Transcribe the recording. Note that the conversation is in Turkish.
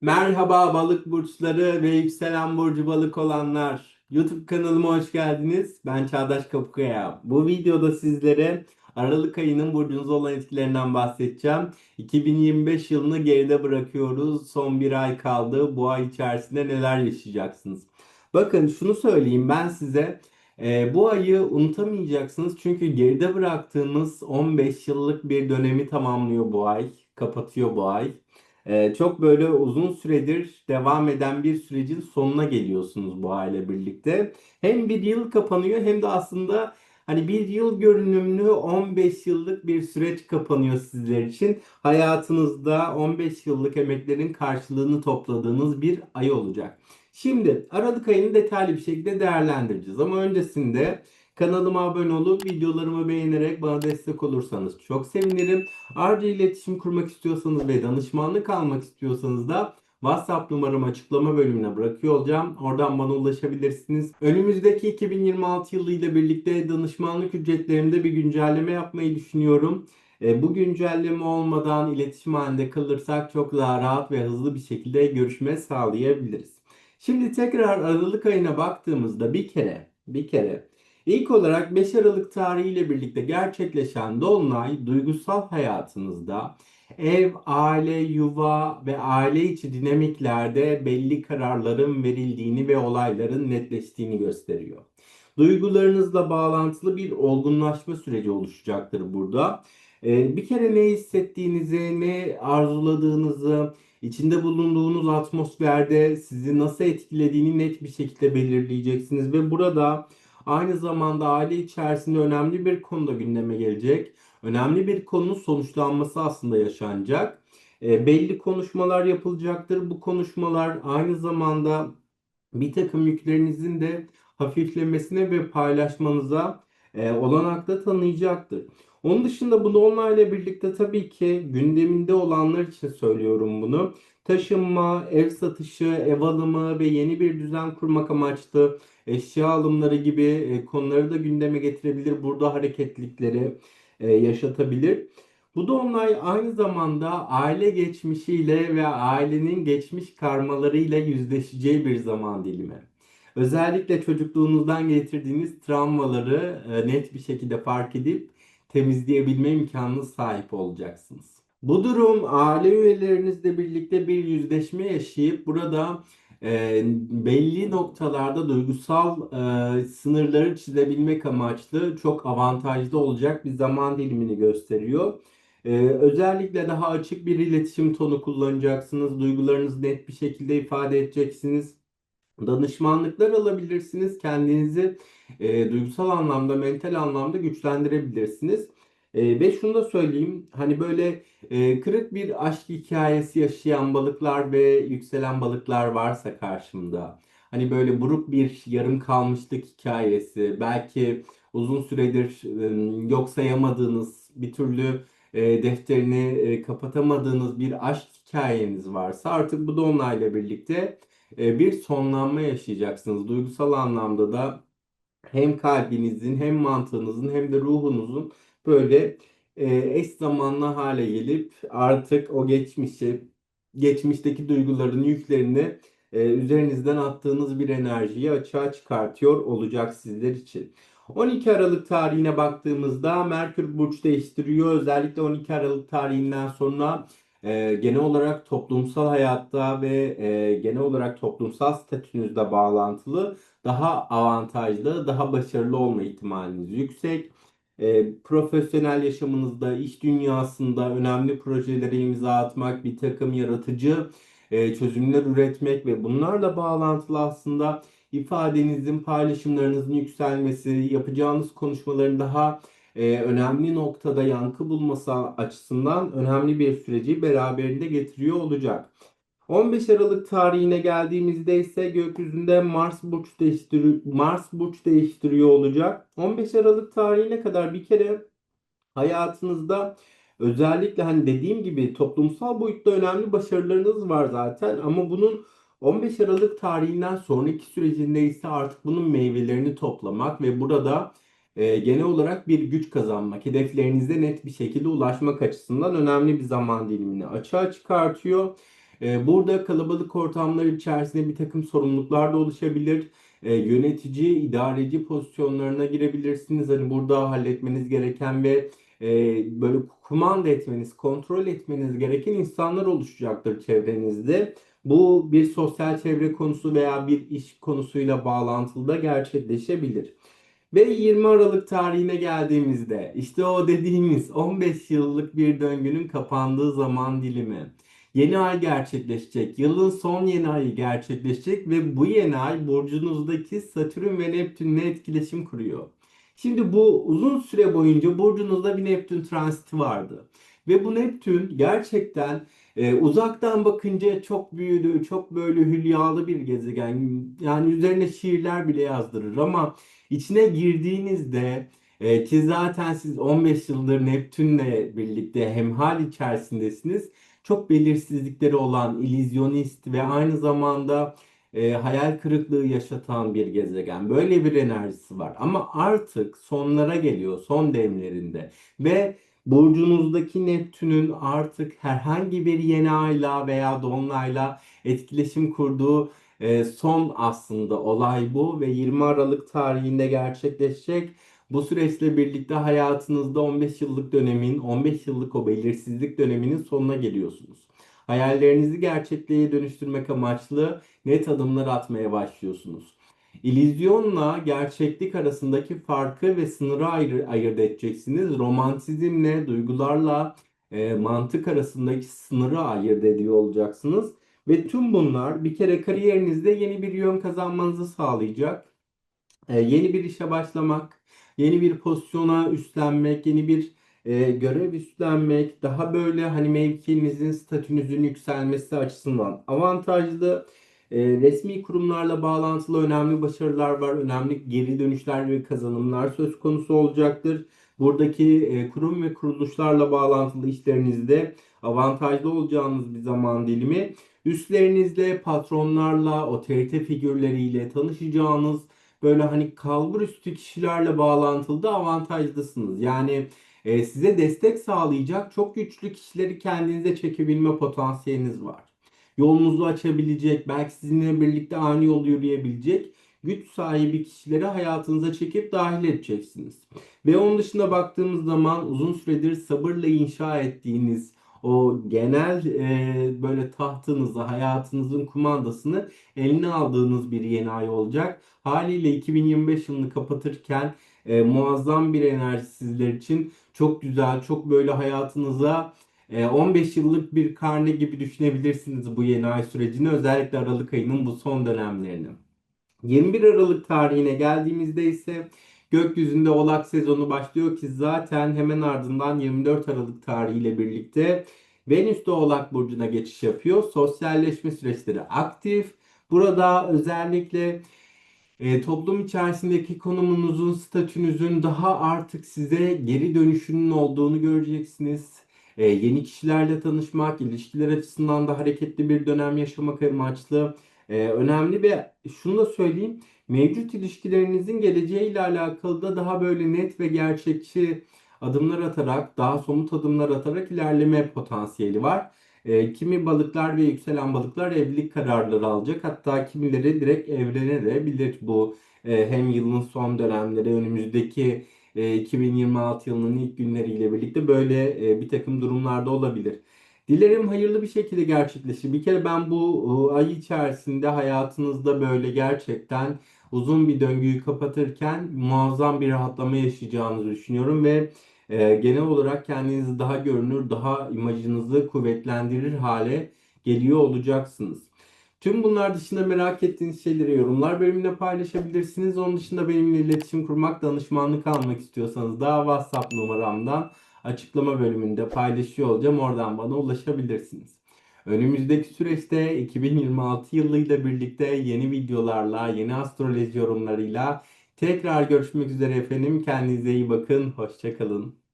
Merhaba balık burçları ve yükselen burcu balık olanlar. YouTube kanalıma hoş geldiniz. Ben Çağdaş Kapıkaya. Bu videoda sizlere Aralık ayının burcunuz olan etkilerinden bahsedeceğim. 2025 yılını geride bırakıyoruz. Son bir ay kaldı. Bu ay içerisinde neler yaşayacaksınız? Bakın şunu söyleyeyim ben size. e, bu ayı unutamayacaksınız. Çünkü geride bıraktığımız 15 yıllık bir dönemi tamamlıyor bu ay. Kapatıyor bu ay. Ee, çok böyle uzun süredir devam eden bir sürecin sonuna geliyorsunuz bu aile birlikte. Hem bir yıl kapanıyor hem de aslında hani bir yıl görünümlü 15 yıllık bir süreç kapanıyor sizler için. Hayatınızda 15 yıllık emeklerin karşılığını topladığınız bir ay olacak. Şimdi Aralık ayını detaylı bir şekilde değerlendireceğiz ama öncesinde kanalıma abone olup videolarımı beğenerek bana destek olursanız çok sevinirim. Ayrıca iletişim kurmak istiyorsanız ve danışmanlık almak istiyorsanız da WhatsApp numaramı açıklama bölümüne bırakıyor olacağım. Oradan bana ulaşabilirsiniz. Önümüzdeki 2026 yılı ile birlikte danışmanlık ücretlerimde bir güncelleme yapmayı düşünüyorum. E, Bu güncelleme olmadan iletişim halinde kalırsak çok daha rahat ve hızlı bir şekilde görüşme sağlayabiliriz. Şimdi tekrar Aralık ayına baktığımızda bir kere, bir kere İlk olarak 5 Aralık tarihiyle birlikte gerçekleşen dolunay duygusal hayatınızda ev, aile, yuva ve aile içi dinamiklerde belli kararların verildiğini ve olayların netleştiğini gösteriyor. Duygularınızla bağlantılı bir olgunlaşma süreci oluşacaktır burada. Ee, bir kere ne hissettiğinizi, ne arzuladığınızı, içinde bulunduğunuz atmosferde sizi nasıl etkilediğini net bir şekilde belirleyeceksiniz ve burada Aynı zamanda aile içerisinde önemli bir konuda gündeme gelecek. Önemli bir konunun sonuçlanması aslında yaşanacak. E, belli konuşmalar yapılacaktır. Bu konuşmalar aynı zamanda bir takım yüklerinizin de hafiflemesine ve paylaşmanıza e, olanak da tanıyacaktır. Onun dışında bu dolunayla birlikte tabii ki gündeminde olanlar için söylüyorum bunu. Taşınma, ev satışı, ev alımı ve yeni bir düzen kurmak amaçlı eşya alımları gibi e, konuları da gündeme getirebilir. Burada hareketlilikleri e, yaşatabilir. Bu dolunay aynı zamanda aile geçmişiyle ve ailenin geçmiş karmalarıyla yüzleşeceği bir zaman dilimi. Özellikle çocukluğunuzdan getirdiğiniz travmaları e, net bir şekilde fark edip temizleyebilme imkanına sahip olacaksınız. Bu durum aile üyelerinizle birlikte bir yüzleşme yaşayıp burada e, belli noktalarda duygusal e, sınırları çizebilmek amaçlı çok avantajlı olacak bir zaman dilimini gösteriyor. E, özellikle daha açık bir iletişim tonu kullanacaksınız. Duygularınızı net bir şekilde ifade edeceksiniz. Danışmanlıklar alabilirsiniz. Kendinizi e, duygusal anlamda, mental anlamda güçlendirebilirsiniz. E, ve şunu da söyleyeyim. Hani böyle e, kırık bir aşk hikayesi yaşayan balıklar ve yükselen balıklar varsa karşımda. Hani böyle buruk bir yarım kalmışlık hikayesi. Belki uzun süredir e, yok sayamadığınız, bir türlü e, defterini e, kapatamadığınız bir aşk hikayeniz varsa artık bu da onlarla birlikte e, bir sonlanma yaşayacaksınız. Duygusal anlamda da hem kalbinizin hem mantığınızın hem de ruhunuzun böyle e, eş zamanlı hale gelip artık o geçmişi, geçmişteki duyguların yüklerini e, üzerinizden attığınız bir enerjiyi açığa çıkartıyor olacak sizler için. 12 Aralık tarihine baktığımızda Merkür burç değiştiriyor. Özellikle 12 Aralık tarihinden sonra e, genel olarak toplumsal hayatta ve e, genel olarak toplumsal statünüzle bağlantılı daha avantajlı, daha başarılı olma ihtimaliniz yüksek. E, profesyonel yaşamınızda, iş dünyasında önemli projelere imza atmak, bir takım yaratıcı e, çözümler üretmek ve bunlarla bağlantılı aslında ifadenizin, paylaşımlarınızın yükselmesi, yapacağınız konuşmaların daha e, önemli noktada yankı bulması açısından önemli bir süreci beraberinde getiriyor olacak. 15 Aralık tarihine geldiğimizde ise gökyüzünde Mars burç değiştiriyor, Mars burç değiştiriyor olacak. 15 Aralık tarihine kadar bir kere hayatınızda özellikle hani dediğim gibi toplumsal boyutta önemli başarılarınız var zaten ama bunun 15 Aralık tarihinden sonraki sürecinde ise artık bunun meyvelerini toplamak ve burada e, genel olarak bir güç kazanmak, hedeflerinize net bir şekilde ulaşmak açısından önemli bir zaman dilimini açığa çıkartıyor. E, burada kalabalık ortamlar içerisinde bir takım sorumluluklar da oluşabilir. E, yönetici, idareci pozisyonlarına girebilirsiniz. Hani burada halletmeniz gereken ve e, böyle kumanda etmeniz, kontrol etmeniz gereken insanlar oluşacaktır çevrenizde. Bu bir sosyal çevre konusu veya bir iş konusuyla bağlantılı da gerçekleşebilir. Ve 20 Aralık tarihine geldiğimizde işte o dediğimiz 15 yıllık bir döngünün kapandığı zaman dilimi. Yeni ay gerçekleşecek. Yılın son yeni ayı gerçekleşecek ve bu yeni ay burcunuzdaki Satürn ve Neptünle etkileşim kuruyor. Şimdi bu uzun süre boyunca burcunuzda bir Neptün transiti vardı. Ve bu Neptün gerçekten e, uzaktan bakınca çok büyülü, çok böyle hülyalı bir gezegen. Yani üzerine şiirler bile yazdırır ama içine girdiğinizde e, ki zaten siz 15 yıldır Neptünle birlikte hemhal içerisindesiniz. Çok belirsizlikleri olan, illüzyonist ve aynı zamanda e, hayal kırıklığı yaşatan bir gezegen. Böyle bir enerjisi var. Ama artık sonlara geliyor, son demlerinde ve burcunuzdaki Neptün'ün artık herhangi bir yeni ayla veya dolunayla etkileşim kurduğu e, son aslında olay bu ve 20 Aralık tarihinde gerçekleşecek. Bu süreçle birlikte hayatınızda 15 yıllık dönemin, 15 yıllık o belirsizlik döneminin sonuna geliyorsunuz. Hayallerinizi gerçekliğe dönüştürmek amaçlı net adımlar atmaya başlıyorsunuz. İllüzyonla gerçeklik arasındaki farkı ve sınırı ayrı, ayırt edeceksiniz. Romantizmle, duygularla e, mantık arasındaki sınırı ayırt ediyor olacaksınız. Ve tüm bunlar bir kere kariyerinizde yeni bir yön kazanmanızı sağlayacak. E, yeni bir işe başlamak, yeni bir pozisyona üstlenmek, yeni bir e, görev üstlenmek, daha böyle hani mevkinizin, statünüzün yükselmesi açısından avantajlı. E, resmi kurumlarla bağlantılı önemli başarılar var, önemli geri dönüşler ve kazanımlar söz konusu olacaktır. Buradaki e, kurum ve kuruluşlarla bağlantılı işlerinizde avantajlı olacağınız bir zaman dilimi. Üstlerinizle, patronlarla, otorite figürleriyle tanışacağınız böyle hani kalbur üstü kişilerle bağlantılı da avantajlısınız. Yani e, size destek sağlayacak çok güçlü kişileri kendinize çekebilme potansiyeliniz var. Yolunuzu açabilecek, belki sizinle birlikte aynı yol yürüyebilecek güç sahibi kişileri hayatınıza çekip dahil edeceksiniz. Ve onun dışında baktığımız zaman uzun süredir sabırla inşa ettiğiniz o genel e, böyle tahtınızı, hayatınızın kumandasını eline aldığınız bir yeni ay olacak. Haliyle 2025 yılını kapatırken e, muazzam bir enerji sizler için çok güzel, çok böyle hayatınıza 15 e, yıllık bir karne gibi düşünebilirsiniz bu yeni ay sürecini. Özellikle Aralık ayının bu son dönemlerini. 21 Aralık tarihine geldiğimizde ise gökyüzünde Oğlak sezonu başlıyor ki zaten hemen ardından 24 Aralık tarihiyle birlikte Venüs de Oğlak burcuna geçiş yapıyor. Sosyalleşme süreçleri aktif. Burada özellikle e, toplum içerisindeki konumunuzun, statünüzün daha artık size geri dönüşünün olduğunu göreceksiniz. E, yeni kişilerle tanışmak, ilişkiler açısından da hareketli bir dönem yaşamak amaçlı e, önemli ve şunu da söyleyeyim. Mevcut ilişkilerinizin geleceğiyle alakalı da daha böyle net ve gerçekçi adımlar atarak, daha somut adımlar atarak ilerleme potansiyeli var. E, kimi balıklar ve yükselen balıklar evlilik kararları alacak. Hatta kimileri direkt evlenebilir bu e, hem yılın son dönemleri önümüzdeki e, 2026 yılının ilk günleriyle birlikte böyle e, bir takım durumlarda olabilir. Dilerim hayırlı bir şekilde gerçekleşir. Bir kere ben bu ay içerisinde hayatınızda böyle gerçekten uzun bir döngüyü kapatırken muazzam bir rahatlama yaşayacağınızı düşünüyorum ve e, genel olarak kendinizi daha görünür, daha imajınızı kuvvetlendirir hale geliyor olacaksınız. Tüm bunlar dışında merak ettiğiniz şeyleri yorumlar bölümünde paylaşabilirsiniz. Onun dışında benimle iletişim kurmak, danışmanlık almak istiyorsanız da WhatsApp numaramdan açıklama bölümünde paylaşıyor olacağım. Oradan bana ulaşabilirsiniz. Önümüzdeki süreçte 2026 yılıyla birlikte yeni videolarla, yeni astroloji yorumlarıyla tekrar görüşmek üzere efendim. Kendinize iyi bakın. Hoşçakalın.